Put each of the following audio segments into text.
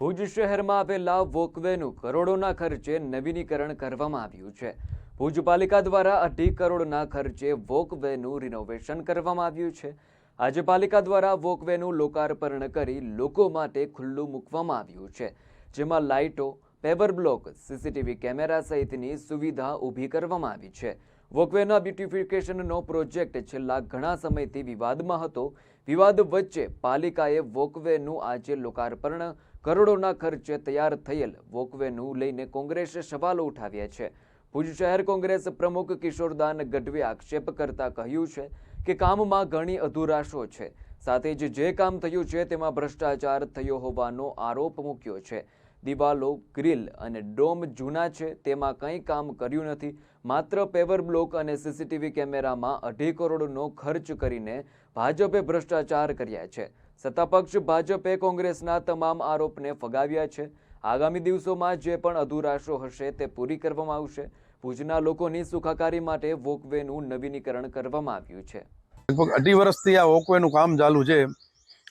ભુજ શહેરમાં આવેલા વોકવેનું કરોડોના ખર્ચે નવીનીકરણ કરવામાં આવ્યું છે. ભુજ પાલિકા દ્વારા અઢી કરોડના ખર્ચે વોકવેનું રિનોવેશન કરવામાં આવ્યું છે. આજે પાલિકા દ્વારા વોકવેનું લોકાર્પણ કરી લોકો માટે ખુલ્લું મૂકવામાં આવ્યું છે. જેમાં લાઇટો, પેવર બ્લોક, સીસીટીવી કેમેરા સહિતની સુવિધા ઊભી કરવામાં આવી છે. વોકવેના બ્યુટિફિકેશનનો પ્રોજેક્ટ છેલ્લા ઘણા સમયથી વિવાદમાં હતો. વિવાદ વચ્ચે પાલિકાએ વોકવેનું આજે લોકાર્પણ. કરોડોના ખર્ચે તૈયાર થયેલ વોકવેનું લઈને કોંગ્રેસે સવાલો ઉઠાવ્યા છે. ભુજ શહેર કોંગ્રેસ પ્રમુખ કિશોરદાન ગઢવીએ આક્ષેપ કરતા કહ્યું છે કે કામમાં ઘણી અધુરાશો છે. સાથે જ જે કામ થયું છે તેમાં ભ્રષ્ટાચાર થયો હોવાનો આરોપ મૂક્યો છે. દિવાલો, ગ્રીલ અને ડોમ જૂના છે, તેમાં કંઈ કામ કર્યું નથી. માત્ર પેવર બ્લોક અને સીસીટીવી કેમેરામાં અઢી કરોડનો ખર્ચ કરીને ભાજપે ભ્રષ્ટાચાર કર્યા છે. સત્તાપક્ષ ભાજપે કોંગ્રેસના તમામ આરોપને ફગાવ્યા છે. આગામી દિવસોમાં જે પણ અધુરાશો હશે તે પૂરી કરવામાં આવશે. ભુજના લોકોની સુખાકારી માટે વોકવેનું નવીનીકરણ કરવામાં આવ્યું છે. લગભગ અઢી વર્ષથી આ વોકવેનું કામ ચાલુ છે.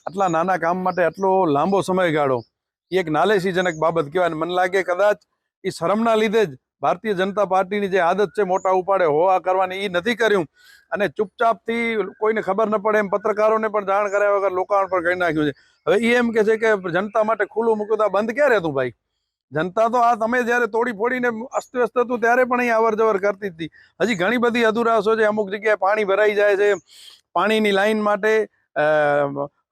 આટલા નાના કામ માટે આટલો લાંબો સમયગાળો એ એક નાલેસીજનક બાબત કહેવાય. મને લાગે કદાચ એ શરમના લીધે જ ભારતીય જનતા પાર્ટીની જે આદત છે, મોટા ઉપાડે હોવા કરવાની એ નથી કર્યું. અને ચૂપચાપથી કોઈને ખબર ન પડે એમ પત્રકારોને પણ જાણ કર્યા વગર લોકાણ પણ કરી નાખ્યું છે. હવે એ એમ કે છે કે જનતા માટે ખુલ્લું મૂકતા બંધ ક્યારે હતું ભાઈ? જનતા તો આ તમે જ્યારે તોડી ફોડીને અસ્તવ્યસ્ત હતું ત્યારે પણ અહીં અવર જવર કરતી હતી. હજી ઘણી બધી અધુરાશો છે. અમુક જગ્યાએ પાણી ભરાઈ જાય છે. પાણીની લાઈન માટે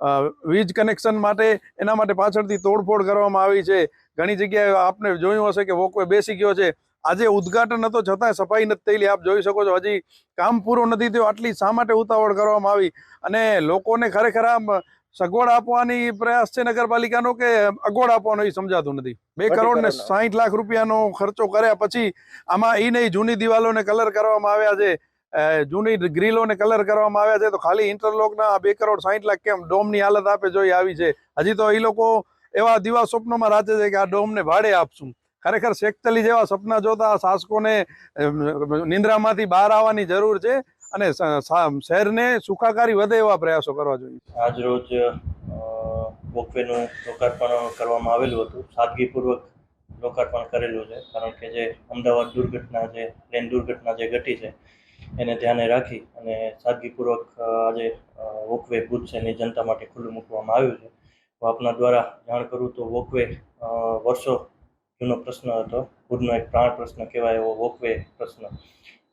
વીજ કનેક્શન માટે એના માટે પાછળથી તોડફોડ કરવામાં આવી છે. ઘણી જગ્યાએ આપને જોયું હશે કે વોકવે બેસી ગયો છે. આજે ઉદ્ઘાટન હતો છતાંય સફાઈ નથી થયેલી. આપ જોઈ શકો છો હજી કામ પૂરું નથી થયું. આટલી શા માટે ઉતાવળ કરવામાં આવી? અને લોકોને ખરેખર આમ સગવડ આપવાની પ્રયાસ છે નગરપાલિકાનો કે અગવડ આપવાનો એ સમજાતું નથી? બે કરોડ ને. સાહીઠ લાખ રૂપિયાનો ખર્ચો કર્યા પછી આમાં એ નહીં જૂની દિવાલોને કલર કરવામાં આવ્યા છે. જૂની ગ્રીલોને કલર કરવામાં આવ્યા છે, તો ખાલી ઇન્ટરલોકના બે કરોડ સાહીઠ લાખ કેમ ડોમની હાલત આપે જોઈ આવી છે. હજી તો એ લોકો એવા દિવા સ્વપ્નોમાં રાચે છે કે આ ડોમને ભાડે આપશું. ખરેખર શેખતલી જેવા સપના જોતા શાસકોને નિંદ્રામાંથી બહાર આવવાની જરૂર છે અને શહેરને સુખાકારી વધે એવા પ્રયાસો કરવા જોઈએ. આજ રોજ વોકવેનું લોકાર્પણ કરવામાં આવેલું હતું. સાદગીપૂર્વક લોકાર્પણ કરેલું છે, કારણ કે જે અમદાવાદ દુર્ઘટના જે, પ્લેન દુર્ઘટના જે ઘટી છે એને ધ્યાને રાખી અને સાદગીપૂર્વક આજે વોકવે ભુજ એની જનતા માટે ખુલ્લું મૂકવામાં આવ્યું છે. તો આપના દ્વારા જાણ કરું તો વોકવે વર્ષો જૂનો પ્રશ્ન હતો. ભુજનો એક પ્રાણ પ્રશ્ન કહેવાય એવો વોકવે પ્રશ્ન.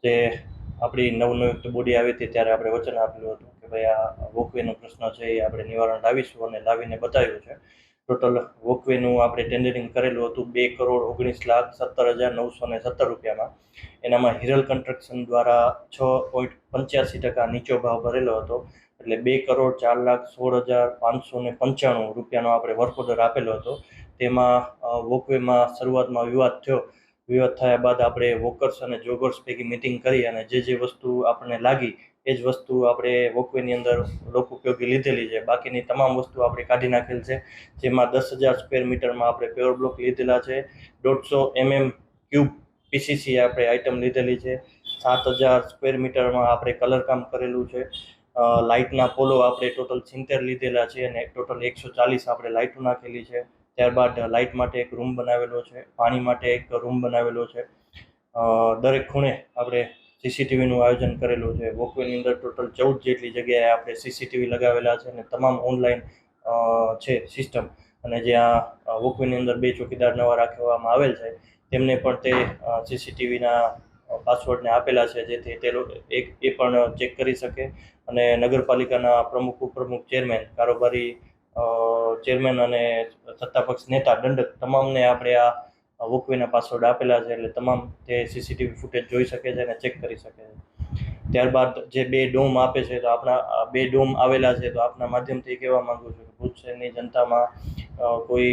જે આપણી નવનિયુક્ત બોડી આવી હતી ત્યારે આપણે વચન આપેલું હતું કે ભાઈ આ વોકવેનો પ્રશ્ન છે એ આપણે નિવારણ લાવીશું અને લાવીને બતાવ્યું છે. ટોટલ વોકવેનું આપણે ટેન્ડરિંગ કરેલું હતું બે કરોડ ઓગણીસ લાખ સત્તર હજાર નવસો ને સત્તર રૂપિયામાં. એનામાં હિરલ કન્સ્ટ્રક્શન દ્વારા છ પોઈન્ટ પંચ્યાસી ટકા નીચો ભાવ ભરેલો હતો. એટલે બે કરોડ ચાર લાખ સોળ હજાર પાંચસો ને પંચાણું રૂપિયાનો આપણે વર્ક ઓર્ડર આપેલો હતો. તેમાં વોકવેમાં શરૂઆતમાં વિવાદ થયો. વિવાદ થયા બાદ આપણે વોકર્સ અને જોગર્સ પૈકી મિટિંગ કરી અને જે જે વસ્તુ આપણને લાગી એ જ વસ્તુ આપણે વોકવેની અંદર લોક ઉપયોગી લીધેલી છે. બાકીની તમામ વસ્તુ આપણે કાઢી નાખેલ છે, જેમાં દસ હજાર સ્ક્વેર મીટરમાં આપણે પેવર બ્લોક લીધેલા છે. દોઢસો એમએમ ક્યુબ પીસીસી આપણે આઇટમ લીધેલી છે. સાત હજાર સ્ક્વેર મીટરમાં આપણે કલર કામ કરેલું છે. લાઇટના પોલો આપણે ટોટલ સિત્તેર લીધેલા છે અને ટોટલ એકસો ચાલીસ આપણે લાઇટો નાખેલી છે. ત્યારબાદ લાઇટ માટે એક રૂમ બનાવેલો છે. પાણી માટે એક રૂમ બનાવેલો છે. દરેક ખૂણે આપણે સીસીટીવીનું આયોજન કરેલું છે. વોકવેની અંદર ટોટલ ચૌદ જેટલી જગ્યાએ આપણે સીસીટીવી લગાવેલા છે અને તમામ ઓનલાઈન છે સિસ્ટમ અને જ્યાં વોકવેની અંદર બે ચોકીદાર નવા રાખવામાં આવેલ છે, તેમને પણ તે સીસીટીવીના પાસવર્ડને આપેલા છે, જેથી તે એક એ પણ ચેક કરી શકે. અને નગરપાલિકાના પ્રમુખ, ઉપપ્રમુખ ચેરમેન કારોબારી ચેરમેન અને સત્તાપક્ષ નેતા, દંડક, તમામને આપણે આ વોકવેના પાસવર્ડ આપેલા છે એટલે તમામ તે સીસીટીવી ફૂટેજ જોઈ શકે છે અને ચેક કરી શકે છે. ત્યારબાદ જે બે ડોમ આપે છે, તો આપણા બે ડોમ આવેલા છે, તો આપના માધ્યમથી કહેવા માંગુ છું કે ભુજ શહેરની જનતામાં કોઈ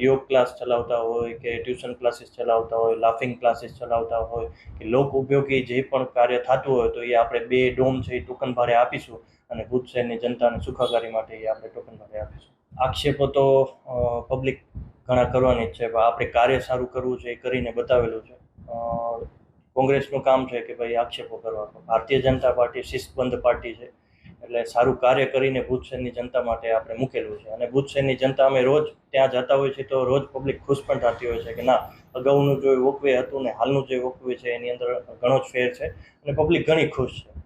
યોગ ક્લાસ ચલાવતા હોય કે ટ્યુશન ક્લાસીસ ચલાવતા હોય લાફિંગ ક્લાસીસ ચલાવતા હોય કે લોક ઉપયોગી જે પણ કાર્ય થતું હોય તો એ આપણે બે ડોમ છે એ ટોકન ભારે આપીશું અને ભુજ શહેરની જનતાને સુખાકારી માટે એ આપણે ટોકન ભારે આપીશું. આક્ષેપો તો પબ્લિક ઘણા કરવાની જ છે, પણ આપણે કાર્ય સારું કરવું છે એ કરીને બતાવેલું છે. કોંગ્રેસનું કામ છે કે ભાઈ આક્ષેપો કરવા. ભારતીય જનતા પાર્ટી શિસ્તબંધ પાર્ટી છે, એટલે સારું કાર્ય કરીને શહેરની જનતા માટે આપણે મૂકેલું છે. અને ભુજ જનતા અમે રોજ ત્યાં જતા હોય છે તો રોજ પબ્લિક ખુશ પણ થતી હોય છે કે ના, અગાઉનું જે વોકવે હતું ને, હાલનું જે વોકવે છે એની અંદર ઘણો જ ફેર છે અને પબ્લિક ઘણી ખુશ છે.